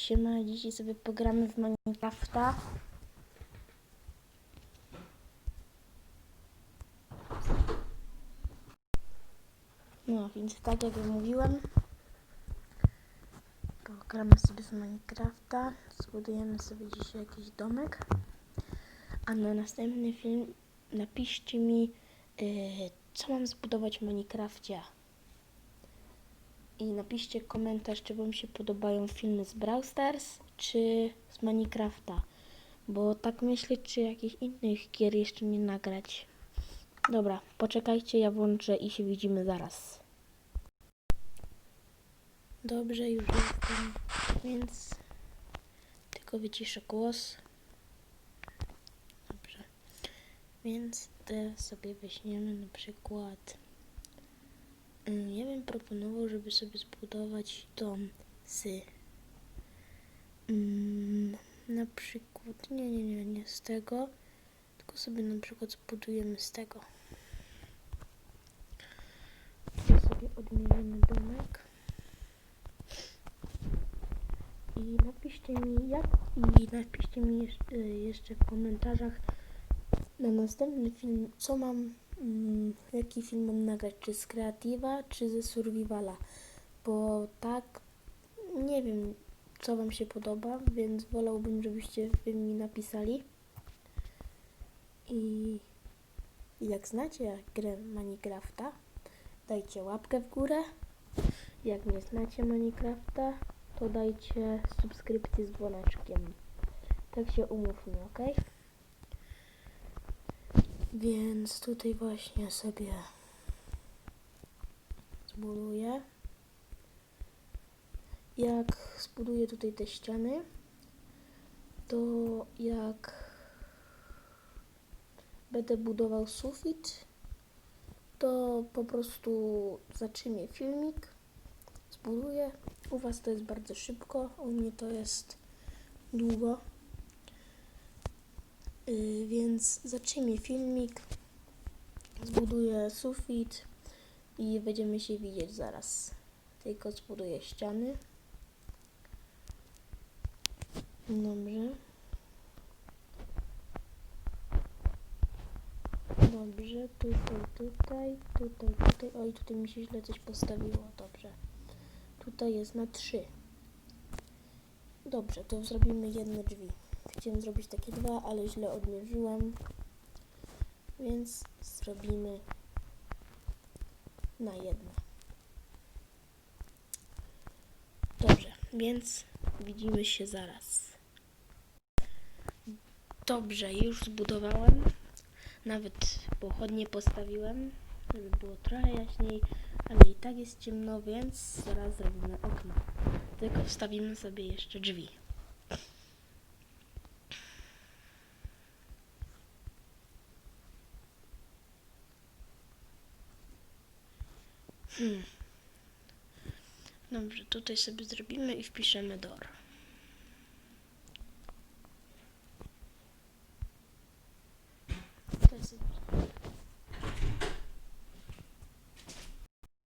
Siema, dzisiaj sobie pogramy w Minecrafta. No, więc tak jak mówiłem, pogramy sobie w Minecrafta, zbudujemy sobie dzisiaj jakiś domek, a na następny film napiszcie mi, yy, co mam zbudować w Minecrafcie. I napiszcie komentarz, czy Wam się podobają filmy z Brawl Stars, czy z Minecrafta. Bo tak myślę, czy jakichś innych gier jeszcze nie nagrać. Dobra, poczekajcie, ja włączę i się widzimy zaraz. Dobrze, już jestem, więc tylko wyciszę głos. Dobrze, więc teraz sobie weźmiemy na przykład Ja bym proponował, żeby sobie zbudować dom z mm, na przykład, nie, nie, nie, nie z tego, tylko sobie na przykład zbudujemy z tego. Tu sobie odmierzymy domek. I napiszcie mi jak i napiszcie mi jeszcze, jeszcze w komentarzach na następny film, co mam, mm, jaki film mam nagrać, czy z kreatywa, czy ze survivala, bo tak, nie wiem, co wam się podoba, więc wolałbym, żebyście wy mi napisali. I jak znacie grę Minecrafta, dajcie łapkę w górę. Jak nie znacie Minecrafta, to dajcie subskrypcję z dzwoneczkiem. Tak się umówmy, ok? Więc tutaj właśnie sobie zbuduję. Jak zbuduję tutaj te ściany, to jak będę budował sufit, to po prostu zatrzymię filmik, zbuduję. U Was to jest bardzo szybko, u mnie to jest długo. Yy, więc zatrzymię filmik, zbuduję sufit i będziemy się widzieć zaraz. Tylko zbuduję ściany. Dobrze. Dobrze, tutaj, tutaj, tutaj, tutaj. Oj, tutaj mi się źle coś postawiło. Dobrze. Tutaj jest na trzy. Dobrze, to zrobimy jedne drzwi. Chciałem zrobić takie dwa, ale źle odmierzyłem. Więc zrobimy na jedno. Dobrze, więc widzimy się zaraz. Dobrze, już zbudowałem. Nawet pochodnie postawiłem, żeby było trochę jaśniej, ale i tak jest ciemno, więc zaraz zrobimy okno. Tylko wstawimy sobie jeszcze drzwi. Dobrze, tutaj sobie zrobimy i wpiszemy door.